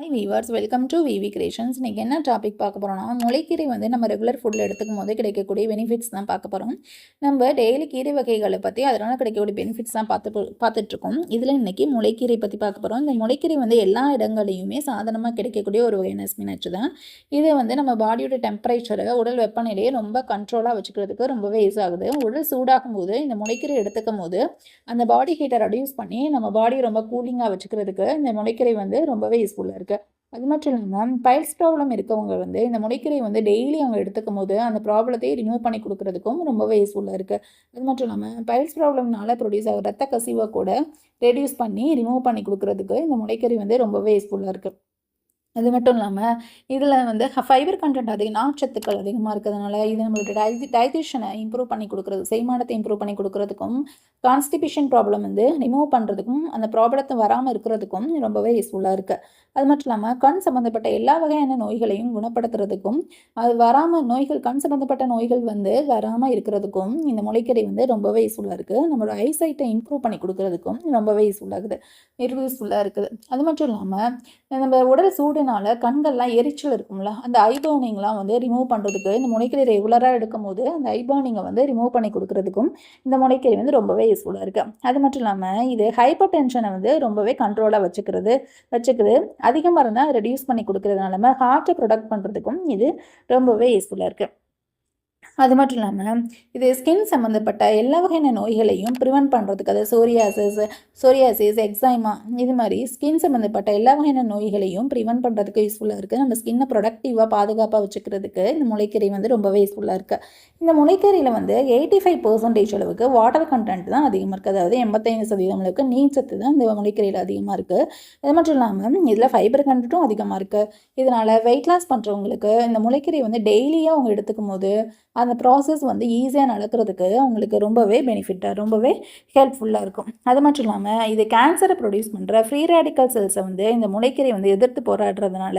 Hi viewers welcome to V V Creations இன்றைக்கி என்ன topic பார்க்க போகிறோம்னா முளைக்கீரை வந்து நம்ம ரெகுலர் ஃபுட்டில் எடுத்துக்கும் போது கிடைக்கக்கூடிய பெனிஃபிட்ஸ் தான் பார்க்க போகிறோம் நம்ம டெய்லி கீரை வகைகளை பற்றி அதனால் கிடைக்கக்கூடிய பெனிஃபிட்ஸ் தான் பார்த்து பார்த்துட்ருக்கோம். இதில் இன்றைக்கி முளைக்கீரை பற்றி பார்க்க போகிறோம் இந்த முளைக்கீரை வந்து எல்லா இடங்களையுமே சாதாரணமாக கிடைக்கக்கூடிய ஒரு வகையான ஸ்பினாச் தான். இதை வந்து நம்ம பாடியோட டெம்பரேச்சரை உடல் வெப்பநிலையை ரொம்ப கண்ட்ரோலாக வச்சுக்கிறதுக்கு ரொம்பவே யூஸ் ஆகுது. உடல் சூடாகும் போது இந்த முளைக்கீரை எடுத்துக்கும் போது அந்த பாடி ஹீட்டை ரெடியூஸ் பண்ணி நம்ம பாடியை ரொம்ப கூலிங்காக வச்சுக்கிறதுக்கு இந்த முளைக்கீரை வந்து ரொம்பவே யூஸ்ஃபுல்லாக இருக்குது அது மட்டும் இல்லாமல் பைல்ஸ் ப்ராப்ளம் இருக்கவங்க வந்து இந்த முளைக்கீரை வந்து டெய்லி அவங்க எடுத்துக்கும் போது அந்த ப்ராப்ளத்தையே ரிமூவ் பண்ணி கொடுக்குறதுக்கும் ரொம்பவே யூஸ்ஃபுல்லாக இருக்குது அது மட்டும் இல்லாமல் பைல்ஸ் ப்ராப்ளம்னால ப்ரொடியூஸ் ஆகிற ரத்த கசிவை கூட ரெடியூஸ் பண்ணி ரிமூவ் பண்ணி கொடுக்குறதுக்கு இந்த முளைக்கறி வந்து ரொம்பவே யூஸ்ஃபுல்லாக இருக்குது அது மட்டும் இல்லாமல் இதில் வந்து ஃபைபர் கண்டென்ட் அதிகம் நார்ச்சத்துக்கள் அதிகமாக இருக்கிறதுனால இது நம்மளுடைய டைஜி டைஜஷனை இம்ப்ரூவ் பண்ணி கொடுக்குறது செய்மானத்தை இம்ப்ரூவ் பண்ணி கொடுக்குறதுக்கும் கான்ஸ்டிபியூஷன் ப்ராப்ளம் வந்து ரிமூவ் பண்ணுறதுக்கும் அந்த ப்ராப்ளத்தை வராமல் இருக்கிறதுக்கும் ரொம்பவே யூஸ்ஃபுல்லாக இருக்குது அது மட்டும் இல்லாமல் கண் சம்மந்தப்பட்ட எல்லா வகையான நோய்களையும் குணப்படுத்துறதுக்கும் அது வராமல் நோய்கள் கண் சம்மந்தப்பட்ட நோய்கள் வந்து வராமல் இருக்கிறதுக்கும் இந்த முளைக்கறி வந்து ரொம்பவே யூஸ்ஃபுல்லாக இருக்குது நம்மளோட ஐசைட்டை இம்ப்ரூவ் பண்ணி கொடுக்குறதுக்கும் ரொம்பவே யூஸ்ஃபுல்லாகுது யூஸ்ஃபுல்லாக இருக்குது. அது மட்டும் இல்லாமல் நம்ம உடல் சூடு சூடுனால கண்கள்லாம் எரிச்சல் இருக்கும்ல. அந்த ஐபர்னிங்லாம் வந்து ரிமூவ் பண்ணுறதுக்கு இந்த முனைக்கீரை ரெகுலராக எடுக்கும் போது அந்த ஐபர்னிங்கை வந்து ரிமூவ் பண்ணி கொடுக்குறதுக்கும் இந்த முனைக்கீரை வந்து ரொம்பவே யூஸ்ஃபுல்லாக இருக்குது அது மட்டும் இல்லாமல் இது ஹைப்பர் டென்ஷனை வந்து ரொம்பவே கண்ட்ரோலாக வச்சுக்கிறது வச்சுக்குது. அதிகமாக இருந்தால் ரெடியூஸ் பண்ணி கொடுக்குறதுனால ஹார்ட்டை ப்ரொடக்ட் பண்ணுறதுக்கும் இது ரொம்பவே யூஸ்ஃபுல்லாக இருக்குது அது மட்டும் இல்லாமல் இது ஸ்கின் சம்மந்தப்பட்ட எல்லா வகையான நோய்களையும் ப்ரிவென்ட் பண்ணுறதுக்கு அது சோரியாசிஸ் சோரியாசிஸ் எக்ஸைமா இது மாதிரி ஸ்கின் சம்மந்தப்பட்ட எல்லா வகையான நோய்களையும் ப்ரிவென்ட் பண்ணுறதுக்கு யூஸ்ஃபுல்லாக இருக்குது நம்ம ஸ்கின்னை ப்ரொடக்டிவாக பாதுகாப்பாக வச்சுக்கிறதுக்கு இந்த முளைக்கறி வந்து ரொம்பவே யூஸ்ஃபுல்லாக இருக்குது இந்த முளைக்கறியில் வந்து எயிட்டி ஃபைவ் பர்சன்டேஜ் அளவுக்கு வாட்டர் கண்டென்ட் தான் அதிகமாக இருக்குது அதாவது எண்பத்தைந்து சதவீதம் அளவுக்கு நீர் சத்து தான் இந்த முளைக்கறியில் அதிகமாக இருக்குது அது மட்டும் இல்லாமல் இதில் ஃபைபர் கண்டென்ட்டும் அதிகமாக இருக்குது இதனால் வெயிட் லாஸ் பண்ணுறவங்களுக்கு இந்த முளைக்கறி வந்து டெய்லியாக அவங்க எடுத்துக்கும் போது அந்த ப்ராசஸ் வந்து ஈஸியாக நடக்கிறதுக்கு அவங்களுக்கு ரொம்பவே பெனிஃபிட்டாக ரொம்பவே ஹெல்ப்ஃபுல்லாக இருக்கும். அது மட்டும் இல்லாமல் இது கேன்சரை ப்ரொடியூஸ் பண்ணுற ஃப்ரீ ரேடிக்கல் செல்ஸை வந்து இந்த முளைக்கீரை வந்து எதிர்த்து போராடுறதுனால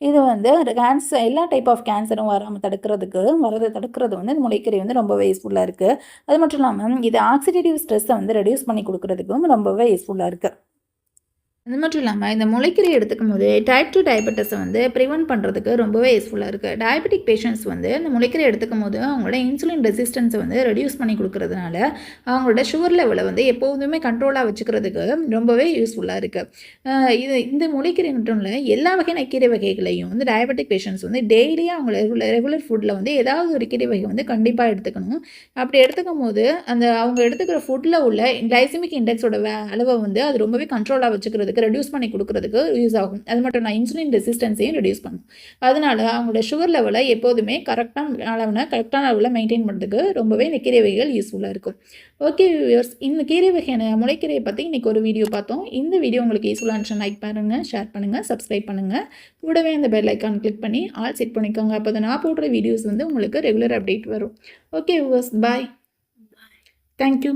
இது வந்து கேன்சர் எல்லா டைப் ஆஃப் கேன்சரும் வராமல் தடுக்கிறதுக்கு வரதை தடுக்கிறது வந்து இந்த முளைக்கீரை வந்து ரொம்பவே யூஸ்ஃபுல்லாக இருக்குது அது மட்டும் இல்லாமல் இது ஆக்சிடேட்டிவ் ஸ்ட்ரெஸ்ஸை வந்து ரெடியூஸ் பண்ணி கொடுக்குறதுக்கும் ரொம்பவே யூஸ்ஃபுல்லாக இருக்குது அது மட்டும் இல்லாமல் இந்த முளைக்கீரை எடுத்துக்கும் போது டைப் டூ டயபெட்டிஸை வந்து ப்ரிவென்ட் பண்ணுறதுக்கு ரொம்பவே யூஸ்ஃபுல்லாக இருக்குது டயபெட்டிக் பேஷண்ட்ஸ் வந்து இந்த முளைக்கீரை எடுத்துக்கும் போது அவங்களோட இன்சுலின் ரெசிஸ்டன்ஸை வந்து ரெடியூஸ் பண்ணி கொடுக்குறதுனால அவங்களோட சுகர் லெவலை வந்து எப்போதுமே கண்ட்ரோலாக வச்சுக்கிறதுக்கு ரொம்பவே யூஸ்ஃபுல்லாக இருக்குது இது இந்த முளைக்கீரை மட்டும் இல்லை எல்லா வகையான கீரை வகைகளையும் வந்து டயபெட்டிக் பேஷண்ட்ஸ் வந்து டெய்லியாக அவங்க ரெகுலர் ரெகுலர் ஃபுட்டில் வந்து ஏதாவது ஒரு கீரை வகை வந்து கண்டிப்பாக எடுத்துக்கணும். அப்படி எடுத்துக்கும் போது அந்த அவங்க எடுத்துக்கிற ஃபுட்டில் உள்ள கிளைசிமிக் இண்டெக்ஸோட அளவை வந்து அது ரொம்பவே கண்ட்ரோலாக வச்சுக்கிறது பண்ணுறதுக்கு ரெடியூஸ் பண்ணி கொடுக்குறதுக்கு யூஸ் ஆகும். அது மட்டும் நான் இன்சுலின் ரெசிஸ்டன்ஸையும் ரெடியூஸ் பண்ணும். அதனால அவங்களோட சுகர் லெவலை எப்போதுமே கரெக்டான அளவுனா கரெக்டான அளவில் மெயின்டைன் பண்ணுறதுக்கு ரொம்பவே இந்த கீரை வகைகள் யூஸ்ஃபுல்லாக இருக்கும். ஓகே வியூவர்ஸ் இந்த கீரை வகையான முளைக்கீரையை பற்றி இன்றைக்கி ஒரு வீடியோ பார்த்தோம். இந்த வீடியோ உங்களுக்கு யூஸ்ஃபுல்லாக லைக் பண்ணுங்கள் ஷேர் பண்ணுங்கள் சப்ஸ்கிரைப் பண்ணுங்கள் கூடவே அந்த பெல் ஐக்கான் கிளிக் பண்ணி ஆல் செட் பண்ணிக்கோங்க. அப்போ நான் போடுற வீடியோஸ் வந்து உங்களுக்கு ரெகுலர் அப்டேட் வரும். Okay viewers bye thank you